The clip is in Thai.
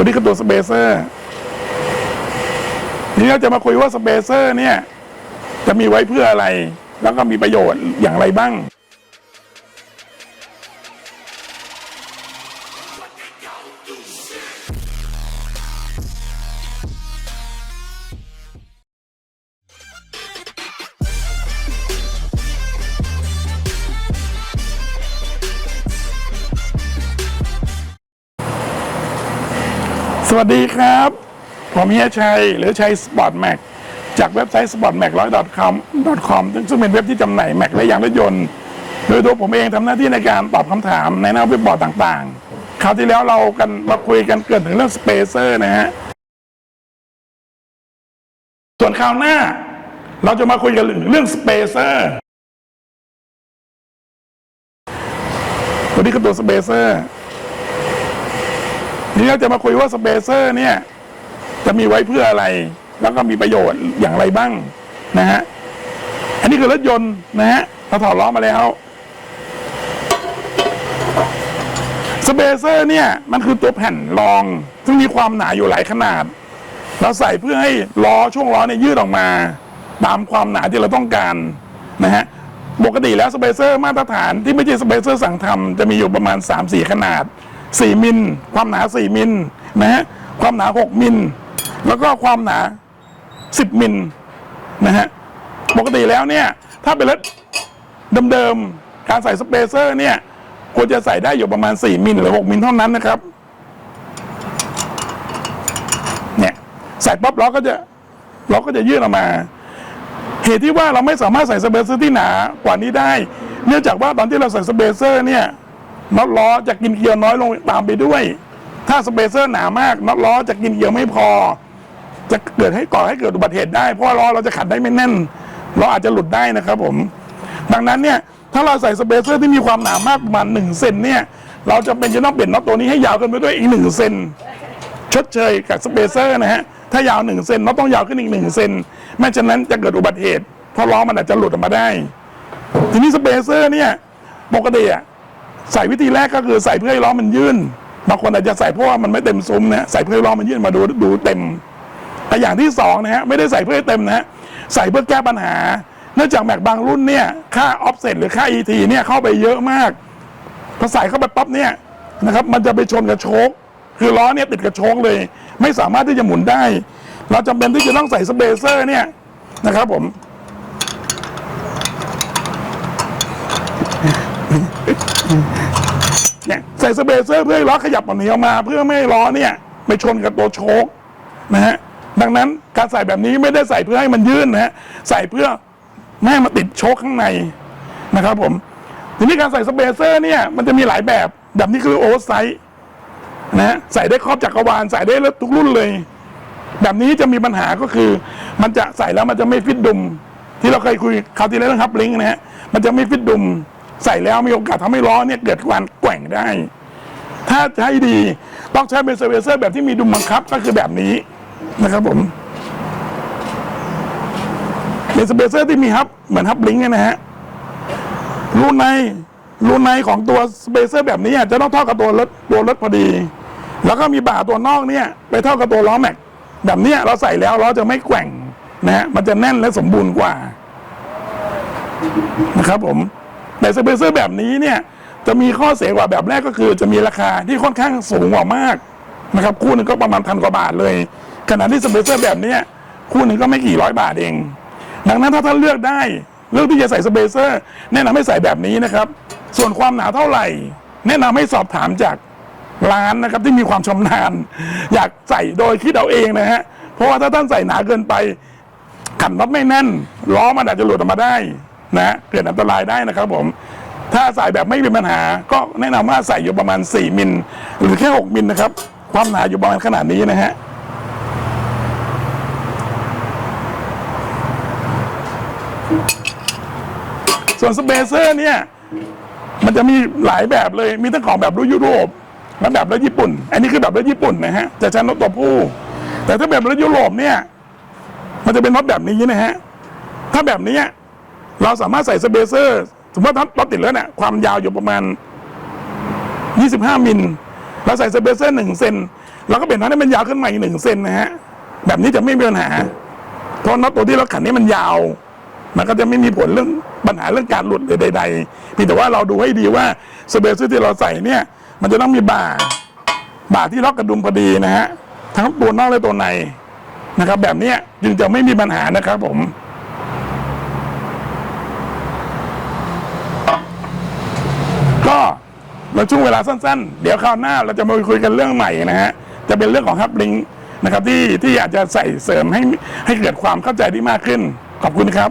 วันนี้คือตัวสเปเซอร์ทีนี้เราจะมาคุยว่าสเปเซอร์เนี่ย จะมีไว้เพื่ออะไร แล้วก็มีประโยชน์อย่างไรบ้าง สวัสดีครับ ผมเฮียชัย หรือชัยสปอร์ตแม็กจากเว็บไซต์ sportmac100.com .com ซึ่งเป็นเว็บที่จำหน่ายแม็กและยางรถยนต์ โดยตัวผมเองทำหน้าที่ในการตอบคำถามในหน้าเว็บบอร์ดต่างๆ คราวที่แล้วเรากันมาคุยกันเกินถึงเรื่องสเปเซอร์นะฮะ ส่วนคราวหน้า เราจะมาคุยกันเรื่องสเปเซอร์วันนี้คือตัวสเปเซอร์ นี้เราจะมาคุยว่าสเปเซอร์เนี่ย จะมีไว้เพื่ออะไร แล้วก็มีประโยชน์อย่างไรบ้างนะฮะ อันนี้คือรถยนต์นะฮะเราถอดล้อมาแล้วสเปเซอร์เนี่ยมันคือตัวแผ่นรอง ซึ่งมีความหนาอยู่หลายขนาด เราใส่เพื่อให้ล้อช่วงล้อเนี่ยยืดออกมา ตามความหนาที่เราต้องการนะฮะปกติแล้วสเปเซอร์มาตรฐานที่ไม่ใช่สเปเซอร์สั่งทำจะมีอยู่ประมาณ 3-4 ขนาด 4 มิล ความหนา 4 มิลนะฮะความหนา 6 มิล แล้วก็ความหนา 10 มิลนะฮะปกติแล้วเนี่ย ถ้าเป็นรถเดิมๆการใส่สเปเซอร์เนี่ยควรจะใส่ได้อยู่ประมาณ 4 มิลหรือ 6 มิลเท่านั้นนะครับเนี่ยใส่ปั๊บล้อก็จะล้อก็จะยืดออกมา เหตุที่ว่าเราไม่สามารถใส่สเปเซอร์ที่หนากว่านี้ได้ เนื่องจากว่าตอนที่เราใส่สเปเซอร์เนี่ย น็อตล้อจะกินเกลียวน้อยลงตามไปด้วย ถ้าสเปเซอร์หนามากน็อตล้อจะกินเกลียวไม่พอ จะเกิดให้ก่อให้เกิดอุบัติเหตุได้ เพราะล้อเราจะขัดได้ไม่แน่นล้ออาจจะหลุดได้นะครับผม ดังนั้นเนี่ยถ้าเราใส่สเปเซอร์ที่มีความหนามากประมาณหนึ่งเซนเนี่ยเราจะเป็นจะต้องเปลี่ยนน็อตตัวนี้ให้ยาวขึ้นไปด้วยอีกหนึ่งเซนชดเชยกับสเปเซอร์นะฮะถ้ายาวหนึ่งเซนเราต้องยาวขึ้นอีกหนึ่งเซนไม่ฉะนั้นจะเกิดอุบัติเหตุเพราะล้อมันอาจจะหลุดออกมาได้ ทีนี้สเปเซอร์เนี่ยปกติอะ ใส่วิธีแรกก็คือใส่เพื่อให้ล้อมันยื่นบางคนอาจจะใส่เพราะว่ามันไม่เต็มซุ้มนะใส่เพื่อให้ล้อมันยื่นมาดูดูเต็มแต่อย่างที่สองนะฮะไม่ได้ใส่เพื่อให้เต็มนะฮะใส่เพื่อแก้ปัญหา เนื่องจากแม็กบางรุ่นเนี่ยค่าออฟเซ็ตหรือค่า ET เนี่ยเข้าไปเยอะมากพอใส่เข้าไปปั๊บเนี่ยนะครับมันจะไปชนกับโชคคือล้อเนี่ยติดกับโชคเลย ไม่สามารถที่จะหมุนได้ เราจำเป็นที่จะต้องใส่สเปเซอร์เนี่ยนะครับผม เนี่ยใส่สเปเซอร์เพื่อให้ล้อขยับออกหนีออกมา เพื่อไม่ให้ล้อเนี่ยไปชนกับตัวโชคนะฮะดังนั้นการใส่แบบนี้ไม่ได้ใส่เพื่อให้มันยื่นนะฮะใส่เพื่อไม่ให้มันติดโชคข้างในนะครับผมทีนี้การใส่สเปเซอร์เนี่ยมันจะมีหลายแบบ แบบนี้คือโอเวอร์ไซส์นะฮะใส่ได้ครอบจักรวาลใส่ได้ทุกรุ่นเลย แบบนี้จะมีปัญหาก็คือ มันจะใส่แล้วมันจะไม่ฟิตดุม ที่เราเคยคุยคราวที่แล้วนะครับลิงก์นะฮะมันจะไม่ฟิตดุม ใส่แล้วมีโอกาสทำให้ล้อเนี่ยเกิดการแกว่งได้ ถ้าจะให้ดีต้องใช้เป็นสเปเซอร์แบบที่มีดุมบังคับก็คือแบบนี้นะครับผมเป็นสเปเซอร์ที่มีฮับเหมือนฮับลิงก์นะฮะรูในรูในของตัวสเปเซอร์แบบนี้จะต้องเท่ากับตัวรถตัวรถพอดี แล้วก็มีบ่าตัวนอกเนี่ย ไปเท่ากับตัวล้อแม็กแบบนี้เราใส่แล้วล้อจะไม่แกว่งนะฮะมันจะแน่นและสมบูรณ์กว่า นะครับผม แต่สเปเซอร์แบบนี้เนี่ยจะมีข้อเสียกว่าแบบแรกก็คือจะมีราคาที่ค่อนข้างสูงกว่ามากนะครับคู่หนึ่งก็ประมาณพันกว่าบาทเลย ขณะที่สเปเซอร์แบบนี้คู่หนึ่งก็ไม่กี่ร้อยบาทเอง ดังนั้นถ้าท่านเลือกได้เลือกที่จะใส่สเปเซอร์แนะนำให้ใส่แบบนี้นะครับ ส่วนความหนาเท่าไหร่ แนะนำให้สอบถามจากร้านนะครับที่มีความชำนาญ อยากใส่โดยคิดเอาเองนะฮะเพราะว่าถ้าท่านใส่หนาเกินไปขันน็อตไม่แน่นล้อมันอาจจะหลุดออกมาได้ นะเกิดอันตรายได้นะครับผมถ้าใส่แบบไม่มีปัญหา ก็แนะนำว่าใส่อยู่ประมาณ 4 มิลหรือแค่ 6 มิลนะครับ ความหนาอยู่ประมาณขนาดนี้นะฮะส่วนสเปเซอร์เนี่ย มันจะมีหลายแบบเลยมีทั้งของแบบรถยุโรปและแบบรถญี่ปุ่น อันนี้คือแบบรถญี่ปุ่นนะฮะจะใช้น็อตตัวผู้ แต่ถ้าแบบรถยุโรปเนี่ย มันจะเป็นน็อตแบบนี้นะฮะถ้าแบบนี้ เราสามารถใส่สเปเซอร์สมมติว่าน็อตติดแล้วเนี่ยความยาวอยู่ประมาณ 25 มิลเราใส่สเปเซอร์1เซนเราก็เปลี่ยนน็อตให้มันยาวขึ้นมาอีกหนึ่งเซนนะฮะแบบนี้จะไม่มีปัญหาเพราะน็อตตัวที่เราขันนี้มันยาว มันก็จะไม่มีผลเรื่องปัญหาเรื่องการหลุดหรือใดๆเพียงแต่ว่าเราดูให้ดีว่าสเปซอร์ที่เราใส่เนี่ย มันจะต้องมีบ่าบ่าที่ล็อกกระดุมพอดีนะฮะทั้งตัวนอกและตัวในนะครับ แบบนี้จึงจะไม่มีปัญหานะครับผม ก็ ราช่วงเวลาสั้นๆ เดี๋ยวคราวหน้าเราจะมาคุยกันเรื่องใหม่นะฮะ จะเป็นเรื่องของฮับลิงนะครับที่ที่อยากจะใส่เสริมให้ให้เกิดความเข้าใจที่มากขึ้น ขอบคุณครับ